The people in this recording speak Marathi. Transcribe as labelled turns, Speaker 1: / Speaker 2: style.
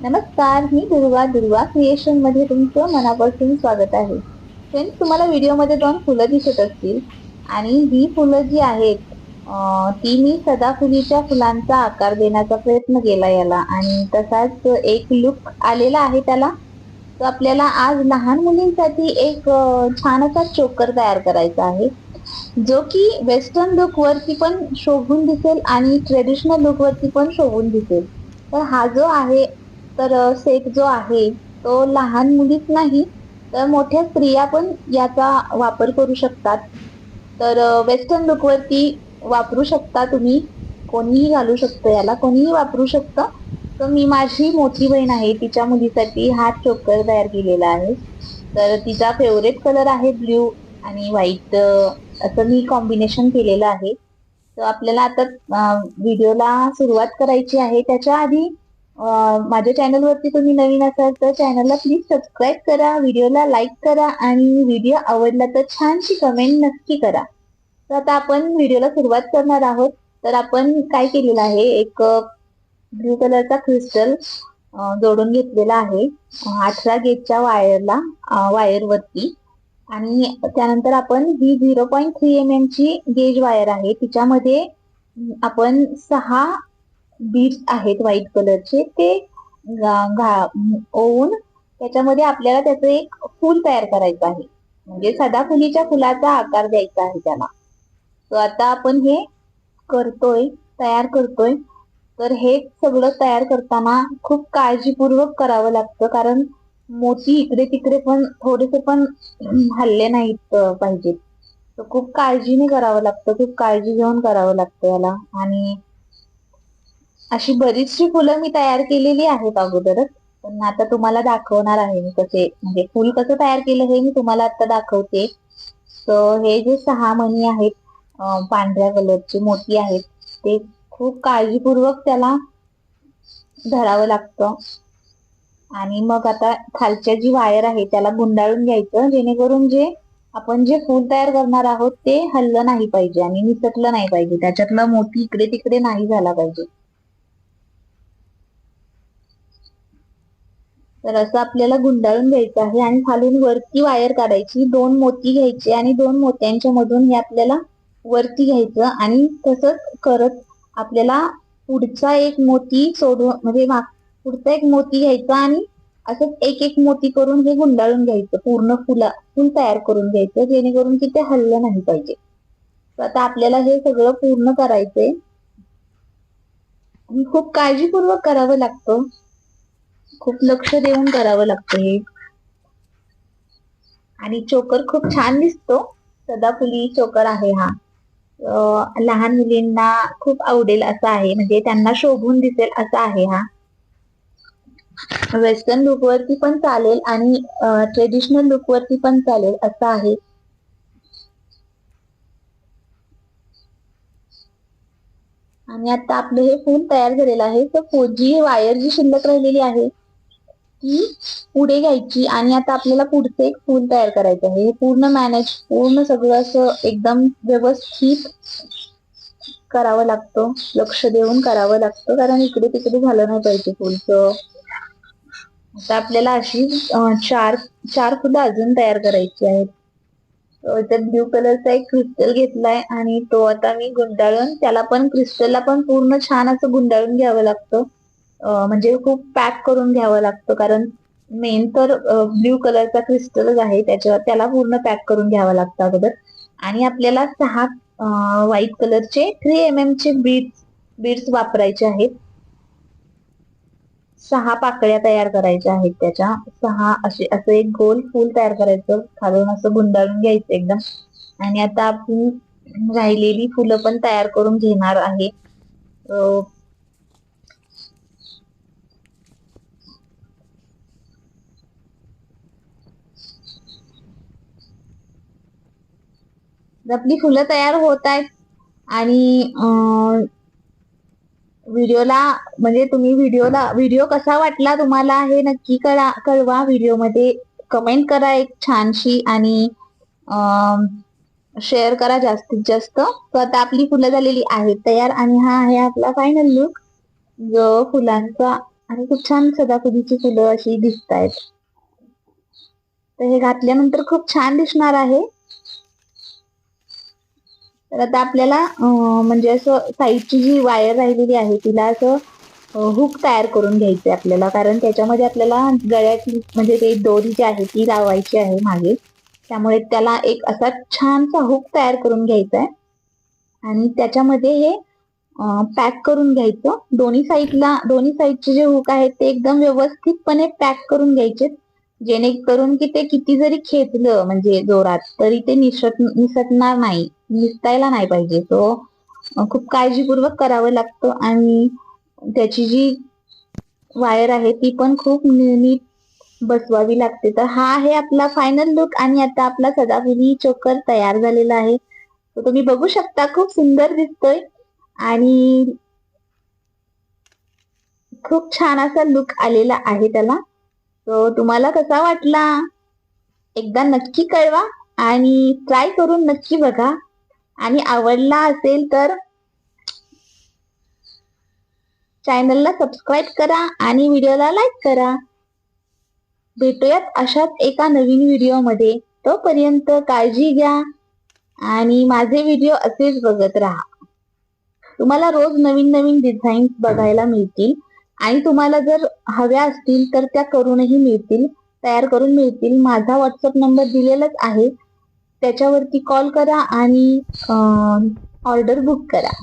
Speaker 1: नमस्कार मी दुर्वा दुर्वा क्रिएशनमध्ये तुमचं मनापासून स्वागत आहे. फ्रेंड्स तुम्हाला व्हिडिओमध्ये दोन फुलं दिसत असतील आणि ही फुलं जी आहेत ती मी सदाफुलीच्या फुलांचा आकार देण्याचा प्रयत्न केला याला आणि तसाच एक लुक आलेला आहे त्याला. तर आपल्याला आज लहान मुलींसाठी एक छान असा चोकर तयार करायचा आहे जो की वेस्टर्न लुक वरती पण शोभून दिसेल आणि ट्रेडिशनल लुक वरती पण शोभून दिसेल. तर हा जो आहे तर सेट जो आहे तो लहान मुलीच नाही तर मोठ्या स्त्रिया पण याचा वापर करू शकतात. तर वेस्टर्न लुकवरती वापरू शकता तुम्ही. कोणीही घालू शकतं याला कोणीही वापरू शकतं. तर मी माझी मोठी बहीण आहे तिच्या मुलीसाठी हा चोकर तयार केलेला आहे. तर तिचा फेवरेट कलर आहे ब्ल्यू आणि व्हाईट असं मी कॉम्बिनेशन केलेलं आहे. तर आपल्याला आता व्हिडिओला सुरुवात करायची आहे. त्याच्या आधी माझ्या चॅनलवरती तुम्ही नवीन असाल तर चॅनलला प्लीज सबस्क्राईब करा व्हिडिओला लाईक करा आणि व्हिडिओ आवडला तर छानशी कमेंट नक्की करा. तर आता आपण व्हिडिओला सुरुवात करणार आहोत. तर आपण काय केलेलं आहे? एक ब्ल्यू कलरचा क्रिस्टल जोडून घेतलेला आहे. अठरा गेजच्या वायरला वायरवरती. आणि त्यानंतर आपण ही zero point three M M ची गेज वायर आहे. तिच्यामध्ये आपण सहा बीट्स आहेत व्हाईट कलरचे ते ओवून त्याच्यामध्ये आपल्याला त्याचं एक फूल तयार करायचं आहे. म्हणजे सदाफुलीच्या फुलाचा आकार द्यायचा आहे त्याला. तर आता आपण हे करतोय तयार करतोय. तर हे सगळं तयार करताना खूप काळजीपूर्वक करावं लागतं कारण मोती इकडे तिकडे पण थोडेसे पण हल्ले नाहीत पाहिजेत. तर खूप काळजीने करावं लागतं खूप काळजी घेऊन करावं लागतं याला. आणि अशी बरीचशी फुलं मी तयार केलेली आहेत अगोदरच. पण आता तुम्हाला दाखवणार आहे मी कसे म्हणजे फुल कसं तयार केलं हे मी तुम्हाला आता दाखवते. तर हे जे सहा मणी आहेत पांढऱ्या कलरचे मोती आहेत ते खूप काळजीपूर्वक त्याला धरावं लागतं. आणि मग आता खालच्या जी वायर आहे त्याला गुंडाळून घ्यायचं जेणेकरून जे आपण जे फूल तयार करणार आहोत ते हल्लं नाही पाहिजे आणि निसटलं नाही पाहिजे. त्याच्यातला मोती इकडे तिकडे नाही झाला पाहिजे. तर असं आपल्याला गुंडाळून घ्यायचं आहे आणि खालून वरती वायर काढायची. दोन मोती घ्यायचे आणि दोन मोत्यांच्या मधून हे आपल्याला वरती घ्यायचं आणि तसंच करत आपल्याला पुढचा एक मोती सोडून म्हणजे पुढचा एक मोती घ्यायचा आणि असंच एक एक मोती करून हे गुंडाळून घ्यायचं. पूर्ण फुला फुल तयार करून घ्यायचं जेणेकरून की ते हल्लं नाही पाहिजे. तर आता आपल्याला हे सगळं पूर्ण करायचंय. खूप काळजीपूर्वक करावं लागतं. खूप लक्ष देऊन करावं लागतं हे. आणि चोकर खूप छान दिसतो. सदाफुली चोकर आहे हा. लहान मुलींना खूप आवडेल असा आहे. म्हणजे त्यांना शोभून दिसेल असा आहे हा. वेस्टर्न लुक वरती पण चालेल आणि ट्रेडिशनल लुक वरती पण चालेल असं आहे. आणि आता आपलं हे फोन तयार झालेलं आहे. तर फोर जी वायर जी शिल्लक राहिलेली आहे ती पुढे घ्यायची आणि आता आपल्याला पुढचं एक फोन तयार करायचं आहे. हे पूर्ण मॅनेज पूर्ण सगळं असं एकदम व्यवस्थित करावं लागतं. लक्ष देऊन करावं लागतं. कारण इकडे तिकडे झालं नाही पाहिजे फुलचं आता आपल्याला अशी चार चार फुलं अजून तयार करायची आहेत. तर ब्ल्यू कलरचा एक क्रिस्टल घेतलाय आणि तो आता मी गुंडाळून त्याला पण क्रिस्टलला पण पूर्ण छान असं गुंडाळून घ्यावं लागतं. म्हणजे खूप पॅक करून घ्यावं लागतं कारण मेन तर ब्ल्यू कलरचा क्रिस्टलच आहे त्याच्यावर त्याला पूर्ण पॅक करून घ्यावं लागतं अगोदर. आणि आपल्याला सहा व्हाईट कलरचे थ्री एम एम चे बीड्स बीड्स वापरायचे आहेत. सहा पाकळ्या तयार करायच्या आहेत त्याच्या. सहा असे असं एक गोल फूल तयार करायचं. खालून असं गुंडाळून घ्यायचं एकदम आणि आता आपण राहिलेली फुलं पण तयार करून घेणार आहे. आपली फुलं तयार होत आहेत. आणि व्हिडिओला म्हणजे तुम्ही व्हिडिओला व्हिडिओ कसा वाटला तुम्हाला हे नक्की कळा कळवा व्हिडिओमध्ये. कमेंट करा एक छानशी आणि शेअर करा जास्तीत जास्त. तर आता आपली फुलं झालेली आहेत तयार आणि हा आहे आपला फायनल लुक जो फुलांचा आणि खूप छान सदाफुलीची फुलं अशी दिसत आहेत तर हे घातल्यानंतर खूप छान दिसणार आहे. तर आता आपल्याला म्हणजे असं साईडची जी वायर राहिलेली आहे तिला असं हुक तयार करून घ्यायचे आपल्याला. कारण त्याच्यामध्ये आपल्याला गळ्याची म्हणजे ते दोरी जी आहे ती लावायची आहे मागे. त्यामुळे त्याला एक असा छानसा हुक तयार करून घ्यायचा आहे आणि त्याच्यामध्ये हे पॅक करून घ्यायचं. दोन्ही साईडला दोन्ही साईडचे जे हुक आहेत ते एकदम व्यवस्थितपणे पॅक करून घ्यायचे जेणेकरून की ते किती जरी खेचलं म्हणजे जोरात तरी ते निसट निसटणार नाही निसटायला नाही पाहिजे. तो खूप काळजीपूर्वक करावं लागतं आणि त्याची जी वायर आहे ती पण खूप नीट बसवावी लागते. तर हा आहे आपला फायनल लुक आणि आता आपला सदाफुली चोकर तयार झालेला आहे. तुम्ही बघू शकता खूप सुंदर दिसतोय आणि खूप छान असा लुक आलेला आहे त्याला. तो तुम्हाला कसा वाटला? एकदा नक्की कळवा आणि ट्राय करून नक्की बघा. आणि आवडला असेल तर चॅनलला सबस्क्राईब करा आणि व्हिडिओला लाईक करा. भेटूयात अशाच एका नवीन व्हिडिओमध्ये तोपर्यंत काळजी घ्या आणि माझे व्हिडिओ असेच बघत राहा. तुम्हाला रोज नवीन नवीन डिझाईन्स बघायला मिळतील. आणि तुम्हाला जर हव्या असतील तर त्या करूनही मिळतील तयार करून मिळतील. माझा व्हॉट्सअप नंबर दिलेलाच आहे. त्याच्यावरती कॉल करा आणि ऑर्डर बुक करा.